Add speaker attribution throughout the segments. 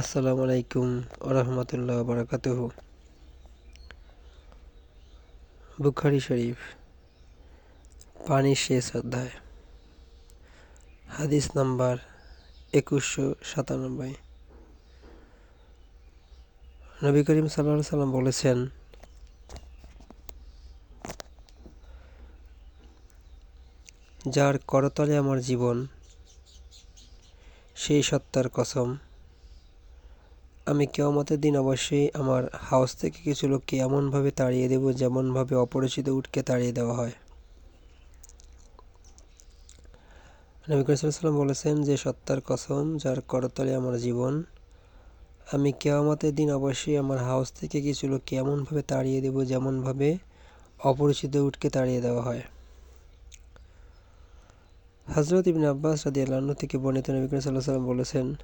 Speaker 1: আসসালামু আলাইকুম ওরহমতুল্লাহ বারাকাতুহ। বুখারি শরীফ পানির শেষ অধ্যায়, হাদিস নাম্বার একুশশো সাতানব্বই। নবী করিম সাল্লা সাল্লাম বলেছেন, যার করতলে আমার জীবন, সেই সত্তার কসম। আমি কেয়ামতের দিন অবশ্যই আমার হাউস থেকে কিছু লোককে এমনভাবে তাড়িয়ে দেব যেমনভাবে অপরিচিত উটকে তাড়িয়ে দেওয়া হয়। নবী করিম বলেছেন যে, সত্তার কসম, যার করতলে আমার জীবন, আমি কেয়ামতের দিন অবশ্যই আমার হাউস থেকে কিছু লোককে এমনভাবে তাড়িয়ে দেব যেমনভাবে অপরিচিত উটকে তাড়িয়ে দেওয়া হয়। হজরত ইবিন আব্বাস রাদি আল্লাহ থেকে বর্ণিত নবী করিম সাল্লাহ সাল্লাম বলেছেন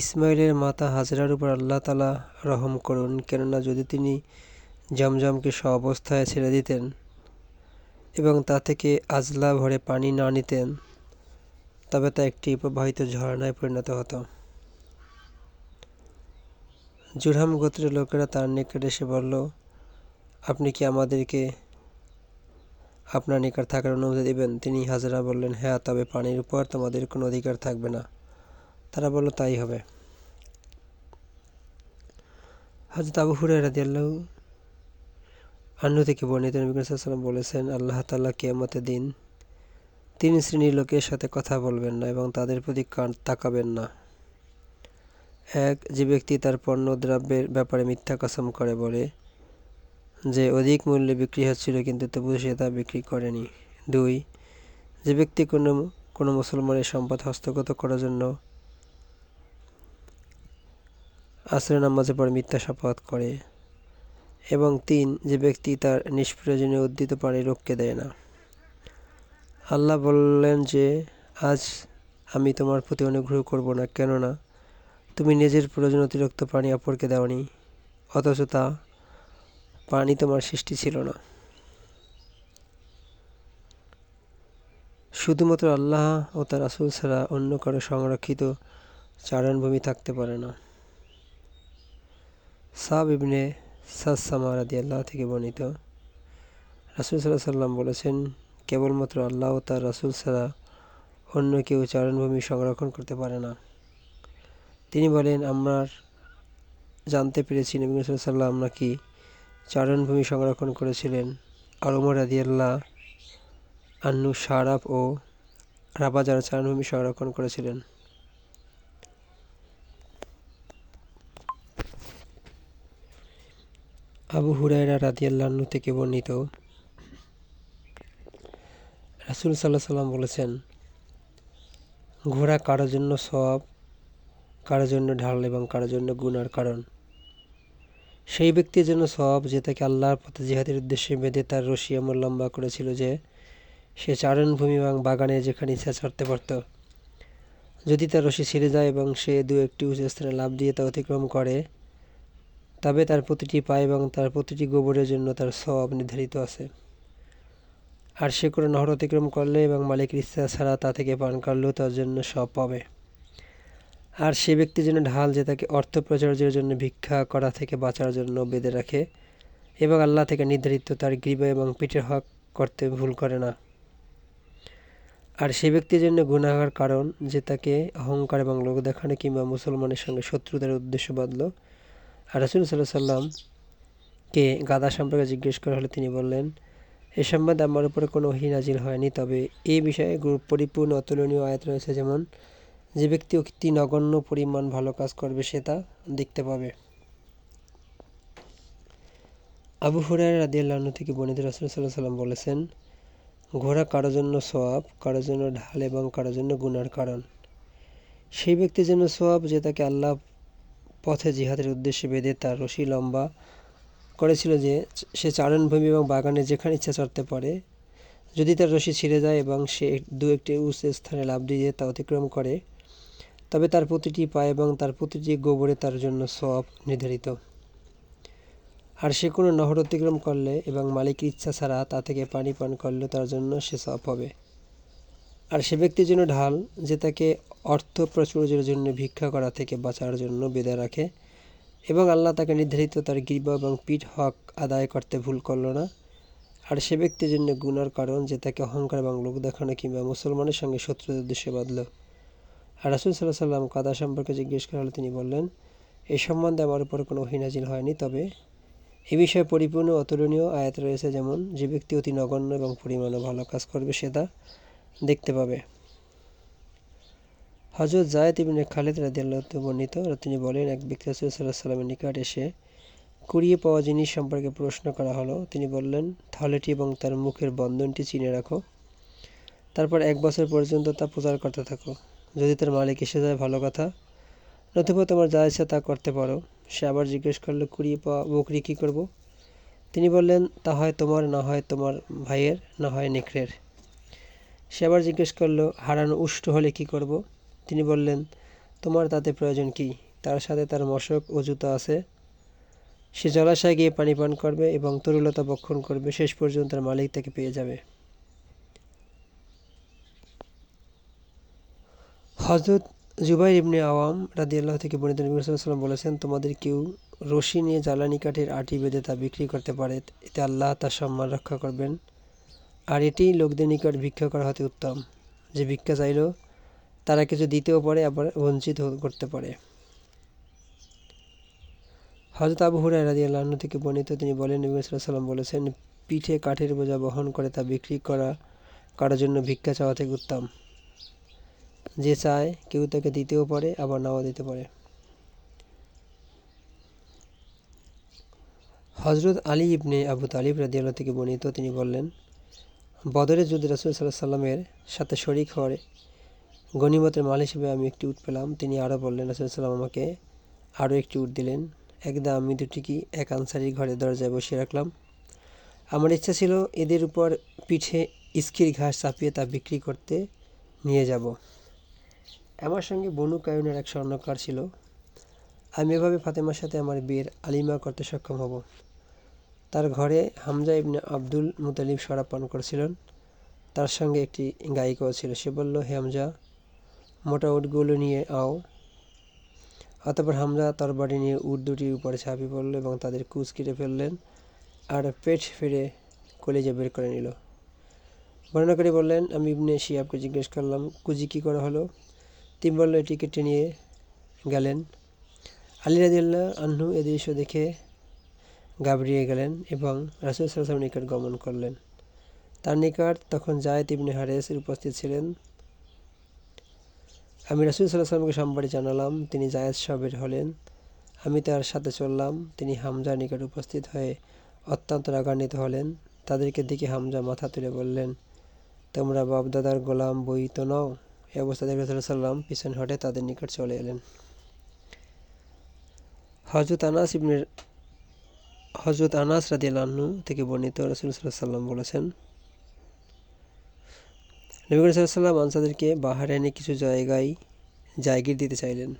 Speaker 1: ইসমাইলের মাতা হাজরার উপর আল্লাহ তালা রহম করুন, কেননা যদি তিনি জমজমকে স অবস্থায় ছেড়ে দিতেন এবং তা থেকে আজলা ভরে পানি না নিতেন, তবে তা একটি প্রবাহিত ঝর্ণায় পরিণত হতো। জুরহাম গোত্রের লোকেরা তার নিকট এসে বলল, আপনি কি আমাদেরকে আপনার নিকট থাকার অনুমতি দেবেন? তিনি হাজরা বললেন হ্যাঁ তবে পানির উপর তোমাদের কোনো অধিকার থাকবে না। তারা বলল, তাই হবে। হজরত আবু হুরাই রাজি আল্লাহ আন্ন থেকে বর্ণিত নবী বলেছেন, আল্লাহ তাল্লাহ কেয়ামতের দিন তিন শ্রেণির লোকের সাথে কথা বলবেন না এবং তাদের প্রতি কান তাকাবেন না। এক, যে ব্যক্তি তার পণ্য দ্রব্যের ব্যাপারে মিথ্যা কসম করে বলে যে অধিক মূল্যে বিক্রি হচ্ছিল কিন্তু তবু সে তা বিক্রি করেনি। দুই, যে ব্যক্তি কোনো কোনো মুসলমানের সম্পদ হস্তগত করার জন্য আসরে নামাজের পর মিথ্যা শপথ করে এবং তিন, যে ব্যক্তি তার নিষ্প্রয়োজনীয় উদ্ধৃত পানি রোগকে দেয় না। আল্লাহ বললেন যে, আজ আমি তোমার প্রতি অনুগ্রহ করব না, কেননা তুমি নিজের প্রয়োজন অতিরিক্ত পানি অপরকে দেওনি, অথচ তা পানি তোমার সৃষ্টি ছিল না। শুধুমাত্র আল্লাহ ও তার আসুল ছাড়া অন্য কারও সংরক্ষিত চারণভূমি থাকতে পারে না। সাব ইবনে সাসামা রাদি আল্লাহ থেকে বর্ণিত। রাসুল সাল্লাহ সাল্লাম বলেছেন, কেবলমাত্র আল্লাহ ও তার রাসুল ছাড়া অন্য কেউ চারণভূমি সংরক্ষণ করতে পারে না। তিনি বলেন, আমরা জানতে পেরেছি নবী সাল্লাম নাকি চারণভূমি সংরক্ষণ করেছিলেন। আর উমর আল্লাহ আন্নু সারাফ ও রাবাজার চারণভূমি সংরক্ষণ করেছিলেন। আবু হুরাইরা রাদিয়াল্লাহ্ন থেকে বর্ণিত। রাসুল সাল্লাহ সাল্লাম বলেছেন, ঘোড়া কারোর জন্য সব কারোর জন্য ঢাল এবং কারোর জন্য গুনার কারণ। সেই ব্যক্তির জন্য সব যে তাকে আল্লাহর পথে জিহাদের উদ্দেশ্যে বেঁধে তার রশি এমন লম্বা করেছিল যে সে চারণভূমি এবং বাগানে যেখানে ইচ্ছা ছাড়তে পারত। যদি তার রশি ছিঁড়ে যায় এবং সে দু একটি উঁচু স্থানে লাভ দিয়ে তা অতিক্রম করে তবে তার প্রতিটি পায় এবং তার প্রতিটি গোবরের জন্য তার সব নির্ধারিত আছে। আর সে কোনো নহর অতিক্রম করলে এবং মালিকের ইচ্ছা ছাড়া তা থেকে পান করলেও তার জন্য সব পাবে। আর সে ব্যক্তির জন্য ঢাল যে তাকে অর্থ প্রচার্যের জন্য ভিক্ষা করা থেকে বাঁচার জন্য বেঁধে রাখে এবং আল্লাহ থেকে নির্ধারিত তার গ্রীবা এবং পিঠের হক করতে ভুল করে না। আর সে ব্যক্তির জন্য গুণাগার কারণ যে তাকে অহংকার এবং লোক দেখানো কিংবা মুসলমানের সঙ্গে শত্রুতার উদ্দেশ্য বাঁধল রসুল সাল্লাহ সাল্লামকে গাদা সম্পর্কে জিজ্ঞেস করা হলে তিনি বললেন, এ সম্বন্ধে আমার উপরে কোনো ওহি নাজিল হয়নি, তবে এই বিষয়ে পরিপূর্ণ অতুলনীয় আয়াত রয়েছে, যেমন, যে ব্যক্তি অতি নগণ্য পরিমাণ ভালো কাজ করবে, সে তা দেখতে পাবে। আবু হুরাই রাদিয়াল্লাহ থেকে বনিদ রসুল সাল্লাহ সাল্লাম বলেছেন, ঘোড়া কারোর জন্য সোয়াব কারোর জন্য ঢাল এবং কারোর জন্য গুনার কারণ। সেই ব্যক্তির জন্য সোয়াব, যে তাকে আল্লাহ পথে জিহাদের উদ্দেশ্যে বেঁধে তার রশি লম্বা করেছিল যে সে চারণভূমি এবং বাগানে যেখানে ইচ্ছা চড়তে পারে। যদি তার রশি ছিঁড়ে যায় এবং সে দু একটি উঁচু স্থানে লাভ দিয়ে তা অতিক্রম করে, তবে তার প্রতিটি পায় এবং তার প্রতিটি গোবরে তার জন্য সব নির্ধারিত। আর সে কোনো নহর অতিক্রম করলে এবং মালিকের ইচ্ছা ছাড়া তা থেকে পানি পান করলে তার জন্য সে সব হবে। আর সে ব্যক্তির জন্য ঢাল যে তাকে অর্থ প্রচুরের জন্য ভিক্ষা করা থেকে বাঁচার জন্য বেঁধে রাখে এবং আল্লাহ তাকে নির্ধারিত তার গির্বা এবং পিঠ হক আদায় করতে ভুল করল না। আর সে ব্যক্তির জন্য গুনার কারণ যে তাকে অহংকার এবং লোক দেখানো কিংবা মুসলমানের সঙ্গে শত্রুদের উদ্দেশ্যে বাঁধল। আর রাসুল সাল্লাহ সাল্লাম কাদা সম্পর্কে জিজ্ঞেস করা হলে তিনি বললেন এই সম্বন্ধে আমার উপর কোনো অহিনাজিল হয়নি, তবে এ বিষয়ে পরিপূর্ণ অতুলনীয় আয়াত রয়েছে যেমন, যে ব্যক্তি অতি নগণ্য এবং পরিমাণে ভালো কাজ করবে সে তা দেখতে পাবে। হজরত জায়দ ইবনে খালিদ রাদিয়াল্লাহ বর্ণিত তিনি বলেন, এক ব্যক্তি রাসুল সাল্লাহ সাল্লামের নিকট এসে কুড়িয়ে পাওয়া জিনিস সম্পর্কে প্রশ্ন করা হলো। তিনি বললেন, থালেটি এবং তার মুখের বন্ধনটি চিনে রাখো। তারপর এক বছর পর্যন্ত তা প্রচার করতে থাকো। যদি তার মালিক এসে যায়, ভালো কথা। নতুবা তোমার যা ইচ্ছা তা করতে পারো। সে আবার জিজ্ঞেস করল, কুড়িয়ে পাওয়া বকরি কী করব? তিনি বললেন, তা হয় তোমার, না হয় তোমার ভাইয়ের, না হয় নেকড়ের। সে আবার জিজ্ঞেস করল, হারানো উষ্ট হলে কি করব। তিনি বললেন, তোমার তাতে প্রয়োজন কি? তার সাথে তার মশক ও জুতা আছে। সে জলাশয়ে গিয়ে পানি পান করবে এবং তরুলতা বক্ষণ করবে। শেষ পর্যন্ত তার মালিক তাকে পেয়ে যাবে। হজরত জুবাইর ইবনে আওয়াম রাদি আল্লাহ থেকে বনিত নবী সাল্লাম বলেছেন, তোমাদের কেউ রশি নিয়ে জ্বালানি কাঠের আটি বেঁধে তা বিক্রি করতে পারে, এতে আল্লাহ তার সম্মান রক্ষা করবেন। আর এটি লোকদের নিকট ভিক্ষা করা হতে উত্তম। যে ভিক্ষা চাইল, তারা কিছু দিতেও পারে, আবার বঞ্চিত করতে পারে। হজরত আবু হুরাই রাজি আল্লাহ থেকে বর্ণিত তিনি বলেন, নবী সাল্লাম বলেছেন, পিঠে কাঠের বোঝা বহন করে তা বিক্রি করা, কারোর জন্য ভিক্ষা চাওয়া থেকে উত্তম। যে চায়, কেউ তাকে দিতেও পারে, আবার নাও দিতে পারে। হজরত আলী ইবনে আবু তালিব রাদিয়াল্লাহ থেকে বর্ণিত তিনি বললেন বদরের যুদ্ধে রসুল সাল্লাহ সাল্লামের সাথে শরিক হওয়ার গণিমতের মাল হিসেবে আমি একটি উট পেলাম। তিনি আরও বললেন, রসুল সাল্লাম আমাকে আরও একটি উট দিলেন। একদা আমি দুটিকে এক আনসারির ঘরে দরজায় বসিয়ে রাখলাম। আমার ইচ্ছা ছিল এদের উপর পিঠে ইস্কির ঘাস চাপিয়ে তা বিক্রি করতে নিয়ে যাব। আমার সঙ্গে বনু কায়ুনের এক স্বর্ণকার ছিল। আমি এভাবে ফাতেমার সাথে আমার বিয়ের আলিমা করতে সক্ষম হব। তার ঘরে হামজা ইবনে আব্দুল মুতালিব শরাব পান করেছিলেন। তার সঙ্গে একটি গায়িকাও ছিল। সে বলল, হে হামজা, মোটা উটগুলো নিয়ে আও। অতপর হামজা তার বাড়ি নিয়ে উট দুটির উপরে ছাপি পড়ল এবং তাদের কুচ কেটে ফেললেন আর পেট ফিরে কলেজে বের করে নিল। বর্ণনাকারী বললেন, আমি ইবনে শিয়াবকে জিজ্ঞেস করলাম কুজি কী করা হলো? তিনি বলল কেটে নিয়ে গেলেন। আলী রাজিল্লাহ আহ্নু এ দৃশ্য দেখে গাবড়িয়ে গেলেন এবং রাসুল সাল্লাম নিকট গমন করলেন। তার নিকট তখন জায়দ ইবনে হারেসের উপস্থিত ছিলেন। আমি রাসুল সাল্লাহ সাল্লামকে সম্বারে জানালাম, তিনি জায়েদ সবের হলেন। আমি তার সাথে চললাম, তিনি হামজার নিকট উপস্থিত হয়ে অত্যন্ত রাগান্বিত হলেন। তাদেরকে দেখে হামজা মাথা তুলে বললেন, তোমরা বাপদাদার গোলাম বই তো নও এ অবস্থা দেখে সাল্লাম পিছন হটে তাদের নিকট চলে এলেন। হজরত আনাস ইবনের হজরত আনাস রাদি আল্লাহ্ন থেকে বর্ণিত রসুল সাল্লাম বলেছেন, নবী সাল্লাম আনসাদেরকে বাহারাইনে কিছু জায়গায় জায়গির দিতে চাইলেন।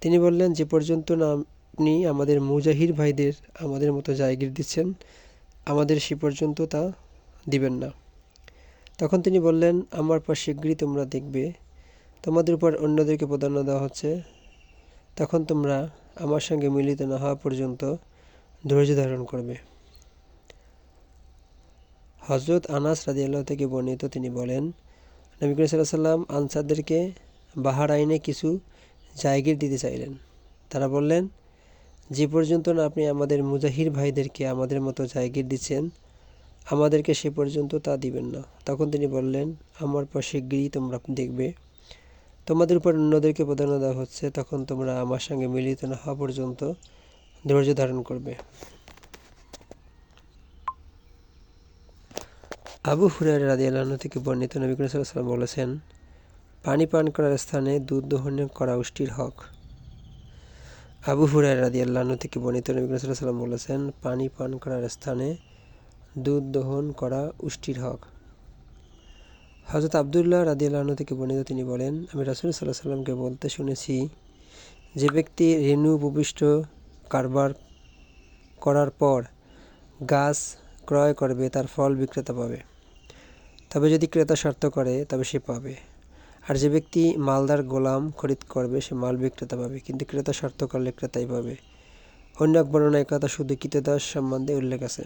Speaker 1: তিনি বললেন, যে পর্যন্ত না আপনি আমাদের মুজাহির ভাইদের আমাদের মতো জায়গির দিচ্ছেন, আমাদের সে পর্যন্ত তা দিবেন না। তখন তিনি বললেন, আমার পর শীঘ্রই তোমরা দেখবে, তোমাদের উপর অন্যদেরকে প্রাধান্য দেওয়া হচ্ছে। তখন তোমরা আমার সঙ্গে মিলিত না হওয়া পর্যন্ত ধৈর্য ধারণ করবে। হজরত আনাস রাজিয়াল্লাহ থেকে বর্ণিত তিনি বলেন, নবী করিম সাল্লাহ সাল্লাম আনসারদেরকে বাহার আইনে কিছু জায়গির দিতে চাইলেন। তারা বললেন, যে পর্যন্ত না আপনি আমাদের মুজাহির ভাইদেরকে আমাদের মতো জায়গির দিচ্ছেন, আমাদেরকে সে পর্যন্ত তা দিবেন না। তখন তিনি বললেন, আমার পর শীঘ্রই তোমরা দেখবে। তোমাদের উপর অন্যদেরকে প্রাধান্য দেওয়া হচ্ছে, তখন তোমরা আমার সঙ্গে মিলিত না হওয়া পর্যন্ত ধৈর্য ধারণ করবে। আবু হুরার রাজি আল্লাহ থেকে বর্ণিত নবী করিম বলেছেন, পানি পান করার স্থানে দুধ দহন করা উষ্টির হক। আবু হুরার রাজি আল্লাহ থেকে বর্ণিত নবী করিম বলেছেন, পানি পান করার স্থানে দুধ দহন করা উষ্টির হক। হজরত আবদুল্লাহ রাজি আল্লাহ থেকে বর্ণিত তিনি বলেন, আমি রাসুল সাল্লাহ সাল্লামকে বলতে শুনেছি, যে ব্যক্তি রেণু উপবিষ্ট কারবার করার পর গাছ ক্রয় করবে, তার ফল বিক্রেতা পাবে। তবে যদি ক্রেতা শর্ত করে, তবে সে পাবে। আর যে ব্যক্তি মালদার গোলাম খরিদ করবে, সে মাল বিক্রেতা পাবে। কিন্তু ক্রেতা শর্ত করলে ক্রেতাই পাবে। অন্য এক বর্ণনায় কথা শুধু কিতদাস সম্বন্ধে উল্লেখ আছে।